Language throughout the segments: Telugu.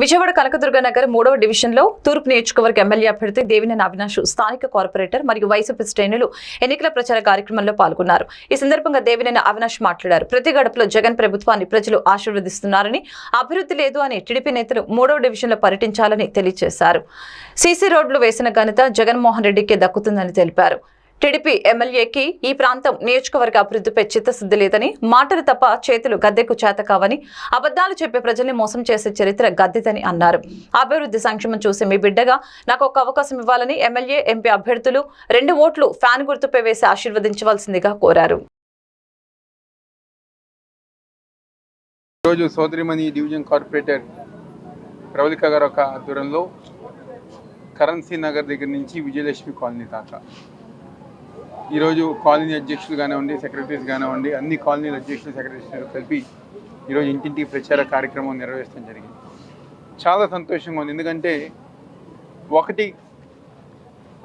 విజయవాడ కనకదుర్గ నగర్ మూడవ డివిజన్లో తూర్పు నియోజకవర్గ ఎమ్మెల్యే అభ్యర్థి దేవినేని అవినాష్ స్థానిక కార్పొరేటర్ మరియు వైసీపీ శ్రేణులు ఎన్నికల ప్రచార కార్యక్రమంలో పాల్గొన్నారు. ఈ సందర్భంగా దేవినేని అవినాష్ మాట్లాడారు. ప్రతి గడపలో జగన్ ప్రభుత్వాన్ని ప్రజలు ఆశీర్వదిస్తున్నారని అభివృద్ధి లేదు అని టీడీపీ నేతలు మూడవ డివిజన్లో పర్యటించాలని తెలియజేశారు. సీసీ రోడ్లు వేసిన ఘనత జగన్మోహన్ రెడ్డికే దక్కుతుందని తెలిపారు. టీడీపీ ఎమ్మెల్యేకి ఈ ప్రాంతం నియోజకవర్గ అభివృద్ధిపై చిత్తశుద్ధి లేదని మాటలు తప్ప చేతులు గద్దెకు చేత కావని అబద్ధాలు చెప్పే ప్రజల్ని మోసం చేసే చరిత్ర గద్దెదని అన్నారు. అభివృద్ధి సంక్షేమం చూసి మీ బిడ్డగా నాకు ఒక అవకాశం ఇవ్వాలని ఎమ్మెల్యే ఎంపీ అభ్యర్థులు రెండు ఓట్లు ఫ్యాన్ గుర్తుపై వేసి ఆశీర్వదించవలసిందిగా కోరారు. ఈరోజు సోదరిమణి డివిజన్ కార్పొరేటర్ ప్రవళిక గారు ఒక ఆధ్వర్యంలో కరెన్సీ నగర్ దగ్గర నుంచి విజయలక్ష్మి కాలనీ దాకా ఈరోజు కాలనీ అధ్యక్షులు కానివ్వండి సెక్రటరీస్ కానివ్వండి అన్ని కాలనీల అధ్యక్షులు సెక్రటరీస్ కలిపి ఈరోజు ఇంటింటి ప్రచార కార్యక్రమం నిర్వహించడం జరిగింది. చాలా సంతోషంగా ఉంది. ఎందుకంటే ఒకటి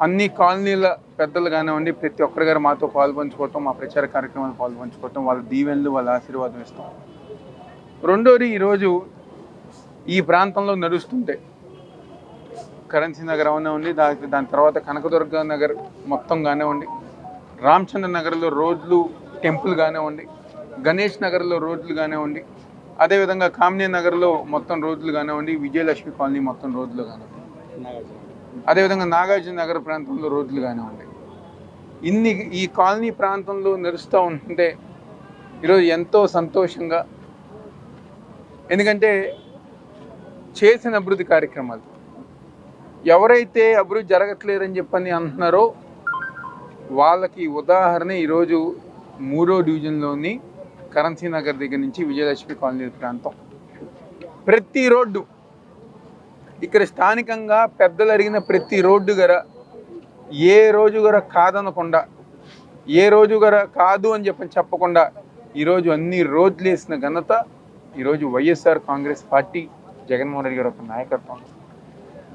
అన్ని కాలనీల పెద్దలు కానివ్వండి ప్రతి ఒక్కరి గారు మాతో పాల్పంచుకోవటం మా ప్రచార కార్యక్రమాలు పాల్పంచుకోవటం వాళ్ళ దీవెనలు వాళ్ళ ఆశీర్వాదం ఇస్తాం. రెండోది ఈరోజు ఈ ప్రాంతంలో నడుస్తుంటే కరెన్సీ నగర్ అవనివ్వండి దాని దాని తర్వాత కనకదుర్గ నగర్ మొత్తం కానివ్వండి రామచంద్ర నగర్లో రోడ్లు టెంపుల్ కానివ్వండి గణేష్ నగర్లో రోడ్లు కానివ్వండి అదేవిధంగా కామ్నే నగర్లో మొత్తం రోడ్లు కానివ్వండి విజయలక్ష్మి కాలనీ మొత్తం రోడ్లు కానివ్వండి అదేవిధంగా నాగార్జున నగర్ ప్రాంతంలో రోడ్లు కానివ్వండి ఇన్ని ఈ కాలనీ ప్రాంతంలో నడుస్తూ ఉంటుంటే ఈరోజు ఎంతో సంతోషంగా ఎందుకంటే చేసిన అభివృద్ధి కార్యక్రమాలు. ఎవరైతే అభివృద్ధి జరగట్లేదని చెప్పని అంటున్నారో వాళ్ళకి ఉదాహరణ ఈరోజు మూడో డివిజన్లోని కరెన్సీ నగర్ దగ్గర నుంచి విజయలక్ష్మి కాలనీ ప్రాంతం. ప్రతి రోడ్డు ఇక్కడ స్థానికంగా పెద్దలు అడిగిన ప్రతి రోడ్డు గర ఏ రోజు గర కాదనకుండా ఏ రోజు గర కాదు అని చెప్పని చెప్పకుండా ఈరోజు అన్ని రోడ్లు వేసిన ఘనత ఈరోజు వైఎస్ఆర్ కాంగ్రెస్ పార్టీ జగన్మోహన్ రెడ్డి గారు ఒక నాయకత్వం.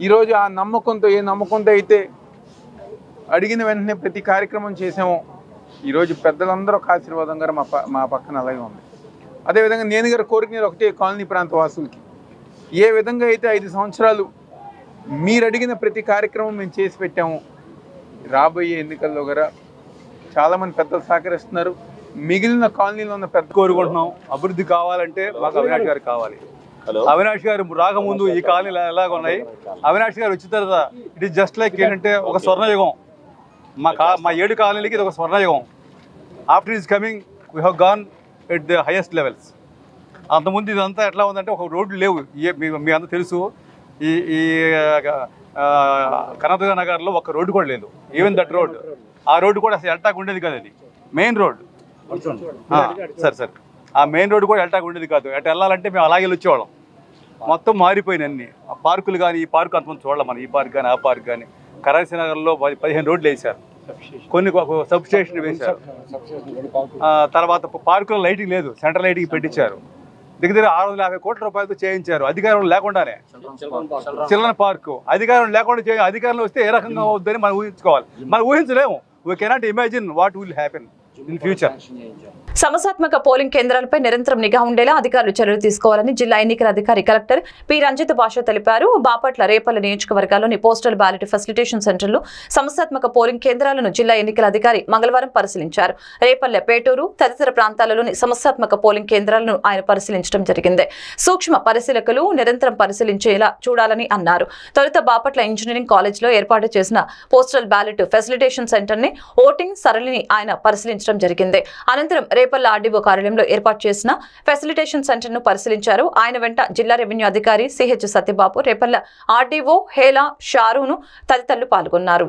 ఈరోజు ఆ నమ్మకంతో ఏ నమ్మకంతో అయితే అడిగిన వెంటనే ప్రతి కార్యక్రమం చేసామో ఈరోజు పెద్దలందరూ ఒక ఆశీర్వాదం గారు మా ప- మా పక్కన అలాగే ఉంది. అదేవిధంగా నేను గారు కోరిక ఒకటే కాలనీ ప్రాంత వాసులకి. ఏ విధంగా అయితే ఐదు సంవత్సరాలు మీరు అడిగిన ప్రతి కార్యక్రమం మేము చేసి పెట్టాము. రాబోయే ఎన్నికల్లో కూడా చాలామంది పెద్దలు సహకరిస్తున్నారు. మిగిలిన కాలనీలో ఉన్న పెద్ద కోరుకుంటున్నాం. అభివృద్ధి కావాలంటే మాకు అవినాష్ గారు కావాలి. అవినాష్ గారు రాకముందు ఈ కాలనీలు ఎలాగ ఉన్నాయి? అవినాష్ గారు వచ్చిన తర్వాత ఇట్ ఈస్ జస్ట్ లైక్ ఏంటంటే ఒక స్వర్ణయుగం. మా కా మా ఏడు కాలనీలకి ఇది ఒక స్వర్ణయుగం. After is coming we have gone at the highest levels అంతకుముందు ఇదంతా ఎట్లా ఉందంటే ఒక రోడ్లు లేవు. ఏ- మీ మీ అందరూ తెలుసు. ఈ ఈ కనకదుర్గ నగర్లో ఒక రోడ్డు కూడా లేదు. ఈవెన్ దట్ రోడ్ ఆ రోడ్డు కూడా అసలు ఎల్టాక్ ఉండేది కాదు అది. మెయిన్ రోడ్ సరే సరే. ఆ మెయిన్ రోడ్డు కూడా ఎల్టాక్ ఉండేది కాదు. అటు వెళ్ళాలంటే మేము అలాగే వచ్చేవాళ్ళం మొత్తం మారిపోయినాయి అన్ని. ఆ పార్కులు కానీ ఈ పార్కు అంతమంది చూడాలి మనం. ఈ పార్క్ కానీ ఆ పార్క్ కానీ కరెన్సీ నగర్లో పది పదిహేను రోడ్లు వేశారు. కొన్ని సబ్ స్టేషన్ వేశారు. తర్వాత పార్కులో లైటింగ్ లేదు. సెంట్రల్ లైటింగ్ పెట్టించారు. దగ్గర దగ్గర ఆరు వందల యాభై కోట్ల రూపాయలతో చేయించారు. అధికారం లేకుండానే. Children park. అధికారం లేకుండా చేయ అధికారంలో వస్తే ఏ రకంగా అవుద్దని మనం ఊహించుకోవాలి. మనం ఊహించలేము. We cannot imagine what will happen in సమస్యాత్మక పోలింగ్ కేంద్రాలపై నిరంతరం నిఘా ఉండేలా అధికారులు చర్యలు తీసుకోవాలని జిల్లా ఎన్నికల అధికారి కలెక్టర్ పి. రంజిత్ భాష తెలిపారు. బాపట్ల రేపల్ల నియోజకవర్గాల్లోని పోస్టల్ బ్యాలెట్ ఫెసిలిటేషన్ సెంటర్లు సమస్యాత్మక పోలింగ్ కేంద్రాలను జిల్లా ఎన్నికల అధికారి మంగళవారం పరిశీలించారు. రేపల్లె పేటూరు తదితర ప్రాంతాలలోని సమస్యాత్మక పోలింగ్ కేంద్రాలను ఆయన పరిశీలించడం జరిగింది. సూక్ష్మ పరిశీలకులు నిరంతరం పరిశీలించేలా చూడాలని అన్నారు. తొలుత బాపట్ల ఇంజనీరింగ్ కాలేజ్లో ఏర్పాటు చేసిన పోస్టల్ బ్యాలెట్ ఫెసిలిటేషన్ సెంటర్ని ఓటింగ్ సరళిని ఆయన పరిశీలించారు పరిశీలించడం జరిగింది. అనంతరం రేపల్ల ఆర్డీఓ కార్యాలయంలో ఏర్పాటు చేసిన ఫెసిలిటేషన్ సెంటర్ను పరిశీలించారు. ఆయన వెంట జిల్లా రెవెన్యూ అధికారి సిహెచ్ సత్యబాబు రేపల్ల ఆర్డీఓ హేలా షారూను తదితరులు పాల్గొన్నారు.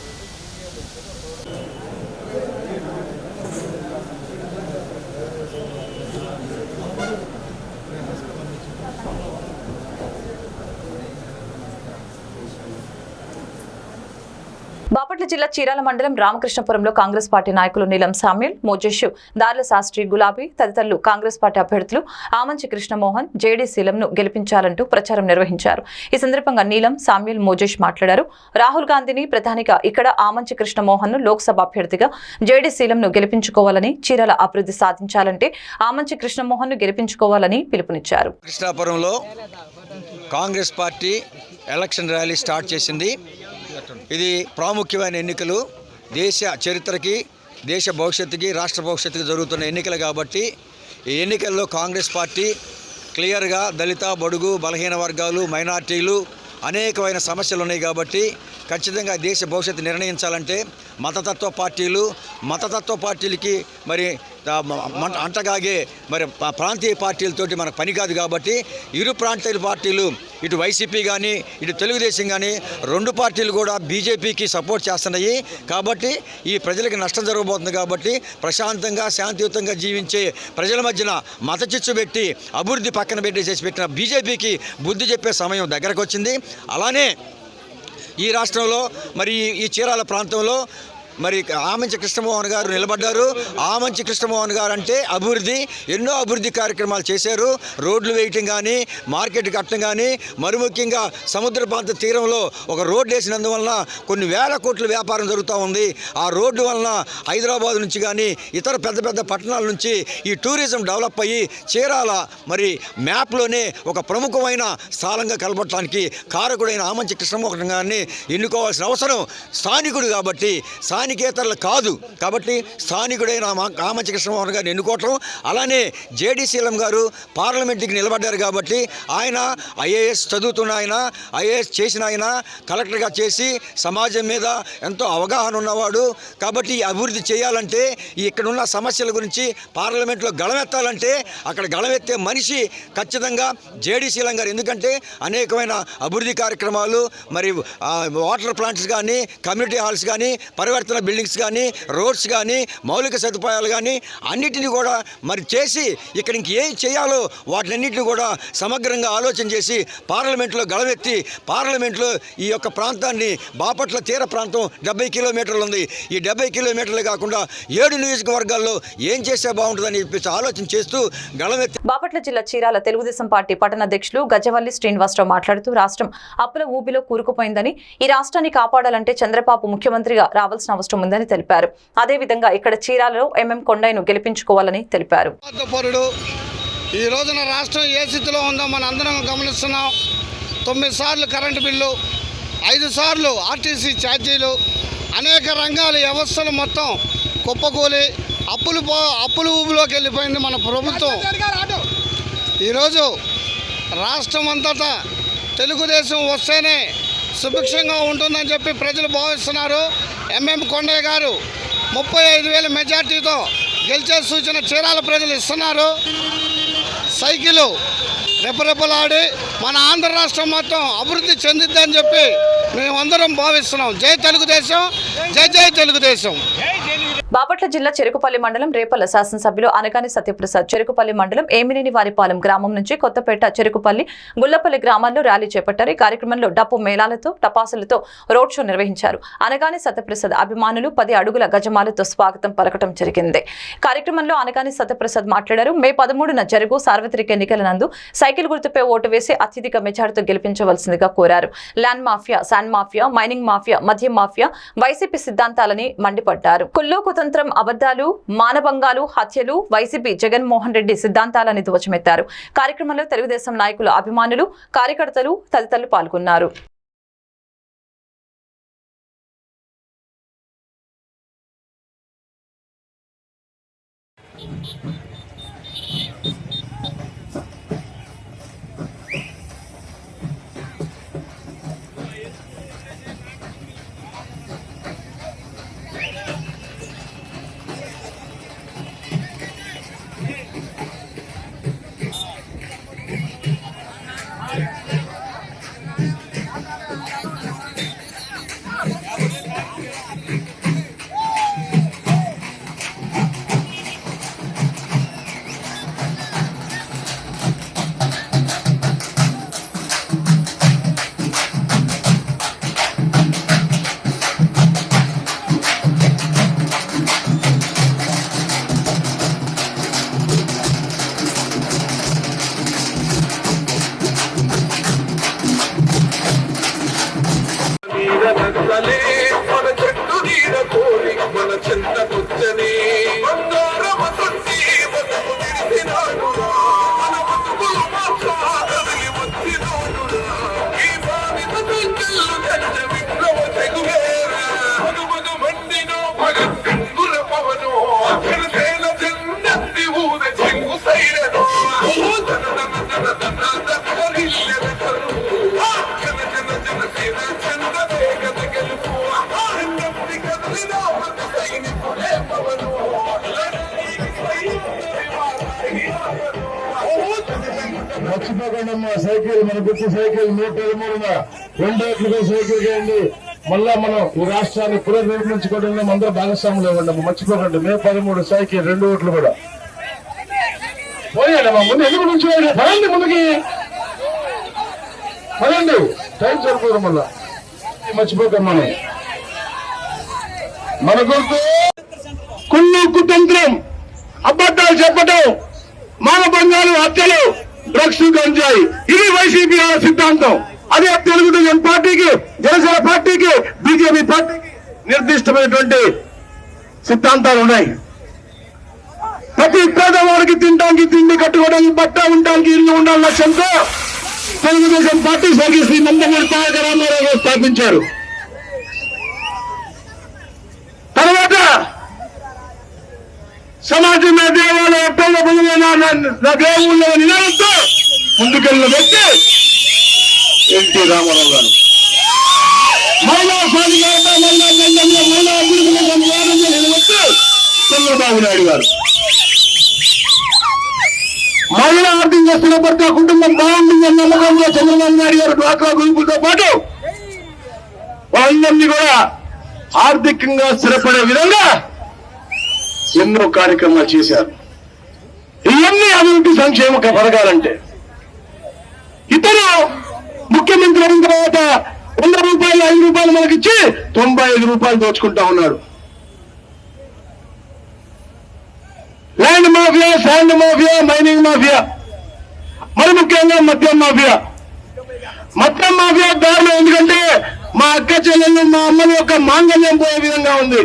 బాపట్ల జిల్లా చీరాల మండలం రామకృష్ణపురంలో కాంగ్రెస్ పార్టీ నాయకులు నీలం సామ్యుల్ మోజేషు దార్ల శాస్త్రి గులాబీ తదితరులు కాంగ్రెస్ పార్టీ అభ్యర్థులు ఆమంచి కృష్ణమోహన్ జేడీ శీలంను గెలిపించాలంటూ ప్రచారం నిర్వహించారు. ఈ సందర్భంగా నీలం సామ్యుల్ మోజేష్ మాట్లాడారు. రాహుల్ గాంధీని ప్రధానిగా ఇక్కడ ఆమంచి కృష్ణమోహన్ను లోక్సభ అభ్యర్థిగా జేడీ శీలంను గెలిపించుకోవాలని చీరాల అభివృద్ధి సాధించాలంటే ఆమంచి కృష్ణమోహన్ను గెలిపించుకోవాలని పిలుపునిచ్చారు. కృష్ణాపురంలో Congress party election rally start చేసింది. ఇది ప్రాముఖ్యమైన ఎన్నికలు. దేశ చరిత్రకి దేశ భవిష్యత్తుకి రాష్ట్ర భవిష్యత్తుకి జరుగుతున్న ఎన్నికలు కాబట్టి ఈ ఎన్నికల్లో కాంగ్రెస్ పార్టీ క్లియర్గా దళిత బడుగు బలహీన వర్గాలు మైనార్టీలు అనేకమైన సమస్యలు ఉన్నాయి కాబట్టి ఖచ్చితంగా దేశ భవిష్యత్తు నిర్ణయించాలంటే మతతత్వ పార్టీలు మతతత్వ పార్టీలకి మరి అంటగాగే మరి ప్రాంతీయ పార్టీలతోటి మనకు పని కాదు కాబట్టి ఇరు ప్రాంతీయ పార్టీలు ఇటు వైసీపీ కానీ ఇటు తెలుగుదేశం కానీ రెండు పార్టీలు కూడా బీజేపీకి సపోర్ట్ చేస్తున్నాయి. కాబట్టి ఈ ప్రజలకు నష్టం జరగబోతుంది కాబట్టి ప్రశాంతంగా శాంతియుతంగా జీవించే ప్రజల మధ్యన మత చిచ్చు పెట్టి అభివృద్ధి పక్కన పెట్టి చేసి పెట్టిన బీజేపీకి బుద్ధి చెప్పే సమయం దగ్గరకు వచ్చింది అలానే ఈ రాష్ట్రంలో మరి ఈ- చీరాల ప్రాంతంలో మరి ఆమంచి కృష్ణమోహన్ గారు నిలబడ్డారు. ఆమంచి కృష్ణమోహన్ గారు అంటే అభివృద్ధి ఎన్నో అభివృద్ధి కార్యక్రమాలు చేశారు. రోడ్లు వేయటం కానీ మార్కెట్ కట్టడం కానీ మరి ముఖ్యంగా సముద్ర ప్రాంత తీరంలో ఒక రోడ్డు వేసినందువలన కొన్ని వేల కోట్ల వ్యాపారం జరుగుతూ ఉంది. ఆ రోడ్డు వలన హైదరాబాద్ నుంచి కానీ ఇతర పెద్ద పెద్ద పట్టణాల నుంచి ఈ టూరిజం డెవలప్ అయ్యి చీరాల మరి మ్యాప్లోనే ఒక ప్రముఖమైన స్థానంగా కలపడానికి కారకుడైన ఆమంచి కృష్ణమోహన్ గారిని ఎన్నుకోవాల్సిన అవసరం స్థానికుడు కాబట్టి స్థానికేతరులు కాదు. కాబట్టి స్థానికుడైన మా- ఆమంచి గారిని ఎన్నుకోవటం అలానే జేడీ శీలం గారు పార్లమెంట్కి నిలబడ్డారు కాబట్టి ఆయన ఐఏఎస్ చదువుతున్న ఆయన ఐఏఎస్ చేసిన ఆయన కలెక్టర్గా చేసి సమాజం మీద ఎంతో అవగాహన ఉన్నవాడు. కాబట్టి అభివృద్ధి చేయాలంటే ఇక్కడున్న సమస్యల గురించి పార్లమెంట్లో గళమెత్తాలంటే అక్కడ గళమెత్తే మనిషి ఖచ్చితంగా జేడీ శీలం గారు. ఎందుకంటే అనేకమైన అభివృద్ధి కార్యక్రమాలు మరి వాటర్ ప్లాంట్స్ కానీ కమ్యూనిటీ హాల్స్ కానీ పరివర్తన బిల్డింగ్స్ కానీ రోడ్స్ కానీ మౌలిక సదుపాయాలు కానీ అన్నిటిని కూడా మరి చేసి ఇక్కడ ఇంకేం చేయాలో వాటినన్నింటిని కూడా సమగ్రంగా ఆలోచన చేసి పార్లమెంట్లో గళమెత్తి పార్లమెంట్లో ఈ యొక్క ప్రాంతాన్ని బాపట్ల తీర ప్రాంతం డెబ్బై కిలోమీటర్లు ఉంది. ఈ డెబ్బై కిలోమీటర్లు కాకుండా ఏడు నియోజకవర్గాల్లో ఏం చేస్తే బాగుంటుందని చెప్పేసి ఆలోచన చేస్తూ గళమెత్తి బాపట్ల జిల్లా చీరాల తెలుగుదేశం పార్టీ పట్టణ అధ్యక్షులు గజవల్లి శ్రీనివాసరావు మాట్లాడుతూ రాష్ట్రం అప్పుల ఊబిలో కూరుకుపోయిందని ఈ రాష్ట్రాన్ని కాపాడాలంటే చంద్రబాబు ముఖ్యమంత్రిగా రావాల్సిన అవసరం ఉందని తెలిపారు. అదేవిధంగా ఇక్కడ చీరాలలో ఎంఎం కొండయ్యను గెలిపించుకోవాలని తెలిపారు. ఈ రోజున రాష్ట్రం ఏ స్థితిలో ఉందో మన అందరం గమనిస్తున్నాం. తొమ్మిది సార్లు కరెంటు బిల్లు ఐదు సార్లు ఆర్టీసీ ఛార్జీలు అనేక రంగాల వ్యవస్థలు మొత్తం కుప్పకూలి అప్పులు పో అప్పులు ఊబిలోకి వెళ్ళిపోయింది మన ప్రభుత్వం. ఈరోజు రాష్ట్రం అంతటా తెలుగుదేశం వస్తేనే సుభిక్షంగా ఉంటుందని చెప్పి ప్రజలు భావిస్తున్నారు. ఎంఎం కొండయ్య గారు ముప్పై ఐదు వేల మెజార్టీతో గెలిచే సూచన చీరాల ప్రజలు ఇస్తున్నారు. సైకిలు రెపరెపలాడి మన ఆంధ్ర రాష్ట్రం మొత్తం అభివృద్ధి చెందిద్దని చెప్పి మేమందరం భావిస్తున్నాం. జై తెలుగుదేశం జై జై తెలుగుదేశం. బాపట్ల జిల్లా చెరుకుపల్లి మండలం రేపల్ల శాసనసభ్యులు అనగాని సత్యప్రసాద్. చెరుకుపల్లి మండలం ఏమినేని వారిపాలెం గ్రామం నుంచి కొత్తపేట చెరుకుపల్లి గుల్లపల్లి గ్రామాల్లో ర్యాలీ చేపట్టారు. ఈ కార్యక్రమంలో డప్పు మేళాలతో టపాసులతో రోడ్ షో నిర్వహించారు. అనగాని సత్యప్రసాద్ అభిమానులు పది అడుగుల గజమాలతో స్వాగతం పలకటం జరిగింది. కార్యక్రమంలో అనగాని సత్యప్రసాద్ మాట్లాడారు. మే పదమూడున జరుగు సార్వత్రిక ఎన్నికల నందు సైకిల్ గుర్తుపై ఓటు వేసి అత్యధిక మెజార్టీతో గెలిపించవలసిందిగా కోరారు. Land mafia sand mafia mining mafia మద్యం మాఫియా వైసీపీ సిద్ధాంతాలని మండిపడ్డారు. కుల్లో నిరంతరం అబద్దాలు మానభంగాలు హత్యలు వైసీపీ జగన్మోహన్ రెడ్డి సిద్ధాంతాలని ధ్వజమెత్తారు కార్యక్రమంలో తెలుగుదేశం నాయకుల అభిమానులు కార్యకర్తలు తదితరులు పాల్గొన్నారు మర్చిపోకండి అమ్మా సైకిల్ మన గుర్తు సైకిల్ నూట మూడున రెండు ఓట్లుగా సైకిల్ చేయండి. మళ్ళా మనం ఈ రాష్ట్రాన్ని పునర్నిర్మించుకోవడం అందరూ భాగస్వాములు ఇవ్వండి మర్చిపోకండి మే పదమూడు సైకిల్ రెండు ఓట్లు కూడా. పోయాడు అమ్మా ముందు ఎందుకు నుంచి పదండి ముందుకి. పదండి. టైం సరిపోదు మళ్ళా. మర్చిపోతాం మనం. మన గుర్తు. కుళ్ళు కుతంత్రం. అబద్ధాలు చెప్పటం. మానభంగాలు హత్యలు. డ్రగ్స్ గంజాయి ఇది వైసీపీ సిద్ధాంతం. అదే తెలుగుదేశం పార్టీకి జనసేన పార్టీకి బీజేపీ పార్టీకి నిర్దిష్టమైనటువంటి సిద్ధాంతాలు ఉన్నాయి. ప్రతి పేదవాడికి తినడానికి తిండి కట్టుకోవడానికి బట్ట ఉండడానికి ఇల్లు ఉండాలి లక్ష్యంతో తెలుగుదేశం పార్టీ స్వర్గీయ నందమూరి తారక రామారావు గారు స్థాపించారు. తర్వాత సమాజమే దేవాలయ నా దేవుళ్ళ నినాదంతో ముందుకెళ్ళిన వ్యక్తి ఎన్టీ రామారావు గారు. మహిళా సాధికారత మహిళా రంగంలో మహిళా అభివృద్ధిలో సంవాదంగా నిలబెట్టి చంద్రబాబు నాయుడు గారు. మహిళా ఆర్థికంగా స్థిరపడితే ఆ కుటుంబం బాగుంటుందన్న నమ్మకంలో చంద్రబాబు నాయుడు గారు డ్వాక్రా గ్రూపులతో పాటు వాళ్ళందరినీ కూడా ఆర్థికంగా స్థిరపడే విధంగా ఎన్నో కార్యక్రమాలు చేశారు. ఇవన్నీ అభివృద్ధి సంక్షేమ పథకాలంటే ఇతను ముఖ్యమంత్రి అయిన తర్వాత వంద రూపాయలు ఐదు రూపాయలు మనకిచ్చి తొంభై ఐదు రూపాయలు దోచుకుంటా ఉన్నాడు. Land mafia sand mafia mining mafia. మరి ముఖ్యంగా మద్యం మాఫియా. మద్యం మాఫియా దారుణం ఎందుకంటే మా అక్క చెల్లెళ్ళు మా అమ్మని యొక్క మాంగళ్యం పోయే విధంగా ఉంది.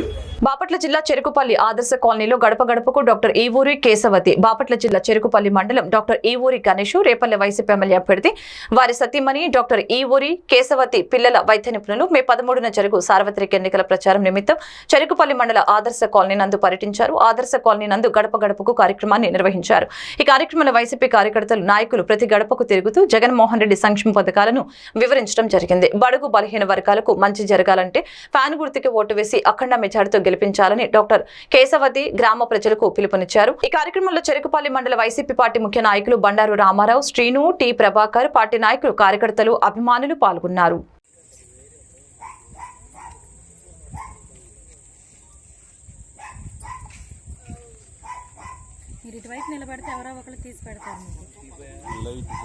బాపట్ల జిల్లా చెరుకుపల్లి ఆదర్శ కాలనీలో గడప గడపకు డాక్టర్ ఈవూరి కేశవతి. బాపట్ల జిల్లా చెరుకుపల్లి మండలం doctor Eevuri Ganesh Repalle YCP MLA అభ్యర్థి వారి సతీమణి డాక్టర్ ఈవూరి కేశవతి పిల్లల వైద్య నిపుణులు మే పదమూడున జరుగు సార్వత్రిక ఎన్నికల ప్రచారం నిమిత్తం చెరుకుపల్లి మండల ఆదర్శ కాలనీ నందు పర్యటించారు. ఆదర్శ కాలనీ నందు గడప గడపకు కార్యక్రమాన్ని నిర్వహించారు. ఈ కార్యక్రమంలో వైసీపీ కార్యకర్తలు నాయకులు ప్రతి గడపకు తిరుగుతూ జగన్మోహన్ రెడ్డి సంక్షేమ పథకాలను వివరించడం జరిగింది. బడుగు బలహీన వర్గాలకు మంచి జరగాలంటే ఫ్యాన్ గుర్తుకి ఓటు వేసి అఖండ మెజార్టీతో గెలిపించాలని డాక్టర్ కేశవతి గ్రామ ప్రజలకు పిలుపునిచ్చారు. ఈ కార్యక్రమంలో చెరుకుపల్లి మండల వైసీపీ పార్టీ ముఖ్య నాయకులు బండారు రామారావు శ్రీను టి ప్రభాకర్ పార్టీ నాయకులు కార్యకర్తలు అభిమానులు పాల్గొన్నారు. మీరు ఇటువైపు నిలబడితే ఎవరో ఒకరు తీసి పెడతారు.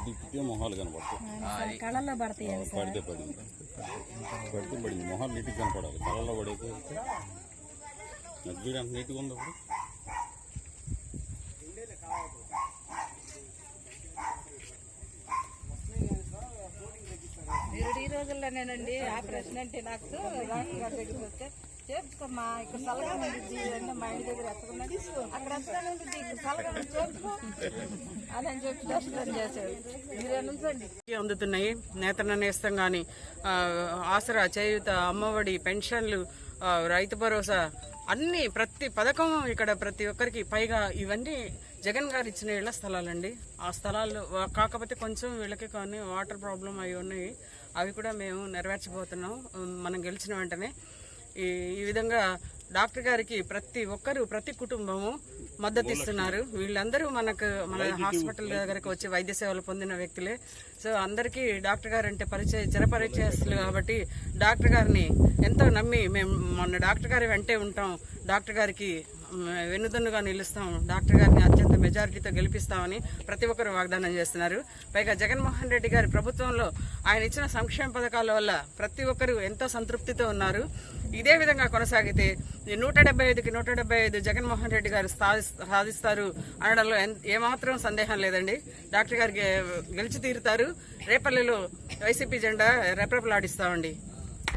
మీకు మొహాలు కళ్ళల్లో పడతాయి పడితే పడింది. పడితే పడింది. మొహాలు కనపడాలి. కళ్ళలో పడైతే చూడు నీట్గా ఉంది ఇప్పుడు మీరు ఈ రోజుల్లోనేనండి ఆపరేషన్ అంటే నాకు డాక్టర్ గారి దగ్గరికి వస్తే చేర్చుకోమ్మా ఇక్కడ సలగా ఉంది మా ఇంటి దగ్గర ఎత్తుకున్నది అక్కడ ఎత్తుకున్నది ఇక్కడ సలగా చేర్చుకో. అదని చెప్పి దర్శనం చేశాడు. మీరే నుంచండి అందుతున్నాయి. నేతన్న నేస్తం కానీ ఆసరా చేయూత అమ్మఒడి పెన్షన్లు రైతు భరోసా అన్ని ప్రతి పథకం ఇక్కడ ప్రతి ఒక్కరికి పైగా ఇవన్నీ జగన్ గారు ఇచ్చిన ఇళ్ళ స్థలాలండి. ఆ స్థలాలు కాకపోతే కొంచెం వీళ్ళకి కొన్ని వాటర్ ప్రాబ్లం అవి ఉన్నాయి. అవి కూడా మేము నెరవేర్చబోతున్నాం. మనం గెలిచిన వెంటనే ఈ ఈ విధంగా డాక్టర్ గారికి ప్రతి ఒక్కరు ప్రతి కుటుంబము మద్దతు ఇస్తున్నారు వీళ్ళందరూ మనకు మన హాస్పిటల్ దగ్గరకు వచ్చి వైద్య సేవలు పొందిన వ్యక్తులే. సో అందరికీ డాక్టర్ గారు అంటే పరిచయ చిరపరిచయస్తులు కాబట్టి డాక్టర్ గారిని ఎంతో నమ్మి మేము మొన్న డాక్టర్ గారి వెంటే ఉంటాం. డాక్టర్ గారికి వెన్నుదన్నుగా నిలుస్తాం. డాక్టర్ గారిని అత్యంత మెజారిటీతో గెలిపిస్తామని ప్రతి ఒక్కరు వాగ్దానం చేస్తున్నారు. పైగా జగన్మోహన్ రెడ్డి గారి ప్రభుత్వంలో ఆయన ఇచ్చిన సంక్షేమ పథకాల వల్ల ప్రతి ఒక్కరు ఎంతో సంతృప్తితో ఉన్నారు. ఇదే విధంగా కొనసాగితే నూట డెబ్బై ఐదుకి నూట డెబ్బై ఐదు జగన్మోహన్ రెడ్డి గారు సాధిస్తారు అనడంలో ఏమాత్రం సందేహం లేదండి. డాక్టర్ గారు గె- గెలిచి తీరుతారు. రేపల్లెలో వైసీపీ జెండా రెపరెపలాడిస్తామండి.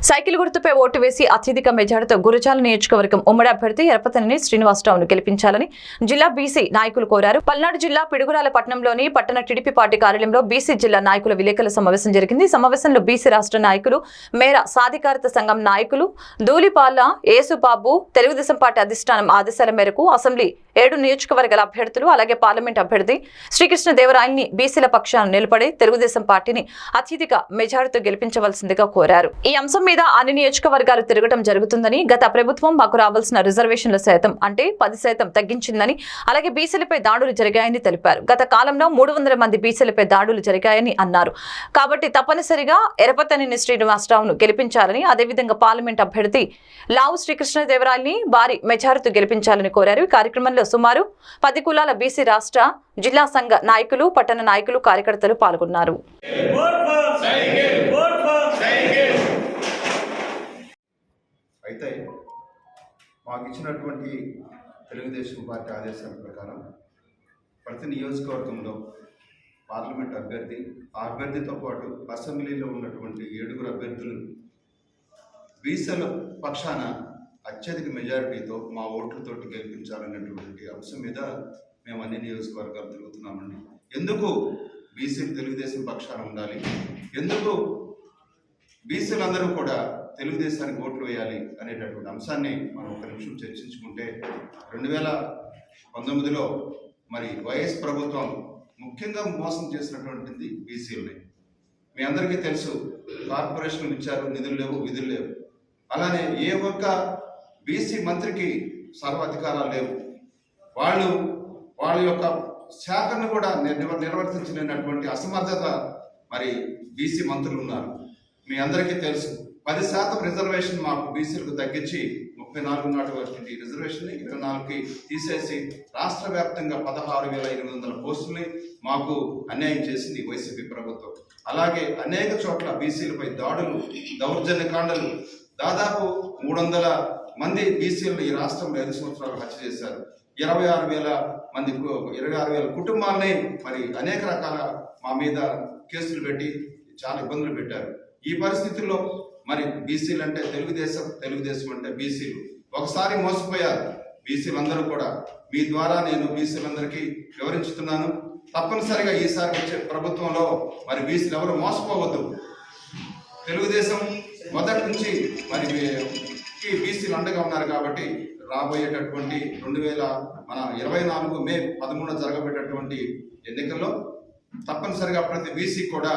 సైకిల్ గుర్తుపై ఓటు వేసి అత్యధిక మెజార్టీతో గురజాల నియోజకవర్గం ఉమ్మడి అభ్యర్థి ఎరపతనేని శ్రీనివాసరావును గెలిపించాలని జిల్లా బీసీ నాయకులు కోరారు. పల్నాడు జిల్లా పిడుగురాల పట్టణంలోని పట్టణ టీడీపీ పార్టీ కార్యాలయంలో బీసీ జిల్లా నాయకుల విలేకరుల సమావేశం జరిగింది. సమావేశంలో బీసీ రాష్ట్ర నాయకులు మేర సాధికారత సంఘం నాయకులు ధూళిపాల ఏసుబాబు తెలుగుదేశం పార్టీ అధిష్టానం ఆదేశాల మేరకు అసెంబ్లీ ఏడు నియోజకవర్గాల అభ్యర్థులు అలాగే పార్లమెంట్ అభ్యర్థి శ్రీకృష్ణ దేవరాయల్ని బీసీల పక్షాన నిలబడి తెలుగుదేశం పార్టీని అత్యధిక మెజార్టీతో గెలిపించవలసిందిగా కోరారు. ఈ అంశం మీద అన్ని నియోజకవర్గాలు తిరగడం జరుగుతుందని గత ప్రభుత్వం మాకు రావాల్సిన రిజర్వేషన్ల శాతం అంటే పది శాతం తగ్గించిందని అలాగే బీసీలపై దాడులు జరిగాయని తెలిపారు గత కాలంలో మూడు వందల మంది బీసీలపై దాడులు జరిగాయని అన్నారు కాబట్టి తప్పనిసరిగా ఎరపతనిని శ్రీనివాసరావును గెలిపించాలని అదేవిధంగా పార్లమెంట్ అభ్యర్థి లావు శ్రీకృష్ణదేవరాయల్ని భారీ మెజారిటీ గెలిపించాలని కోరారు ఈ కార్యక్రమంలో సుమారు పది కులాల బీసీ రాష్ట్ర జిల్లా సంఘ నాయకులు పట్టణ నాయకులు కార్యకర్తలు పాల్గొన్నారు అయితే మాకు ఇచ్చినటువంటి తెలుగుదేశం పార్టీ ఆదేశాల ప్రకారం ప్రతి నియోజకవర్గంలో పార్లమెంట్ అభ్యర్థి ఆ అభ్యర్థితో పాటు అసెంబ్లీలో ఉన్నటువంటి ఏడుగురు అభ్యర్థులు బీసీల పక్షాన అత్యధిక మెజారిటీతో మా ఓట్లతోటి గెలిపించాలనేటువంటి అంశం మీద మేము అన్ని నియోజకవర్గాలు తిరుగుతున్నామండి. ఎందుకు బీసీలు తెలుగుదేశం పక్షాన ఉండాలి? ఎందుకు బీసీలందరూ కూడా తెలుగుదేశానికి ఓట్లు వేయాలి అనేటటువంటి అంశాన్ని మనం ఒక నిమిషం చర్చించుకుంటే రెండు వేల పంతొమ్మిదిలో మరి వైఎస్ ప్రభుత్వం ముఖ్యంగా మోసం చేసినటువంటిది బీసీలని. మీ అందరికీ తెలుసు కార్పొరేషన్లు ఇచ్చారు నిధులు లేవు విధులు లేవు. అలానే ఏ ఒక్క బీసీ మంత్రికి సర్వాధికారాలు లేవు. వాళ్ళు వాళ్ళ యొక్క శాఖను కూడా నిర్వ నిర్వర్తించలేనటువంటి అసమర్థత మరి బీసీ మంత్రులు ఉన్నారు. మీ అందరికీ తెలుసు. పది శాతం రిజర్వేషన్ మాకు బీసీలకు తగ్గించి ముప్పై నాలుగు నాటి రిజర్వేషన్ ఇరవై నాలుగుకి తీసేసి రాష్ట్ర వ్యాప్తంగా పదహారు వేల ఎనిమిది వందల పోస్టుల్ని మాకు అన్యాయం చేసింది వైసీపీ ప్రభుత్వం. అలాగే అనేక చోట్ల బీసీలపై దాడులు దౌర్జన్య కాండలు దాదాపు మూడు వందల మంది బీసీలను ఈ రాష్ట్రంలో ఐదు సంవత్సరాలు హత్య చేశారు. ఇరవై ఆరు వేల మంది ఇరవై ఆరు వేల కుటుంబాలని మరి అనేక రకాల మా మీద కేసులు పెట్టి చాలా ఇబ్బందులు పెట్టారు. ఈ పరిస్థితుల్లో మరి బీసీలు అంటే తెలుగుదేశం తెలుగుదేశం అంటే బీసీలు ఒకసారి మోసపోయారు బీసీలందరూ కూడా. మీ ద్వారా నేను బీసీలందరికీ వివరించుతున్నాను. తప్పనిసరిగా ఈసారి వచ్చే ప్రభుత్వంలో మరి బీసీలు ఎవరు మోసపోవద్దు. తెలుగుదేశం మొదటి నుంచి మరి బీసీలు అండగా ఉన్నారు కాబట్టి రాబోయేటటువంటి రెండు వేల మన ఇరవై నాలుగు మే పదమూడున జరగబోయేటటువంటి ఎన్నికల్లో తప్పనిసరిగా ప్రతి బీసీ కూడా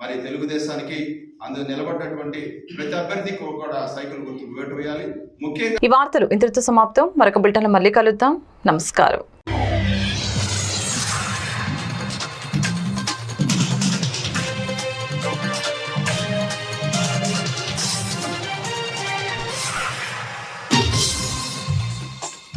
మరి తెలుగుదేశానికి అందులో నిలబడ్డటువంటి ప్రతి అభ్యర్థికి కూడా సైకిల్ గుర్తు వేయాలి. ముఖ్యంగా ఈ వార్తలు ఇంతటితో సమాప్తం. మరొక బిల్టన్లో మళ్ళీ కలుద్దాం. నమస్కారం.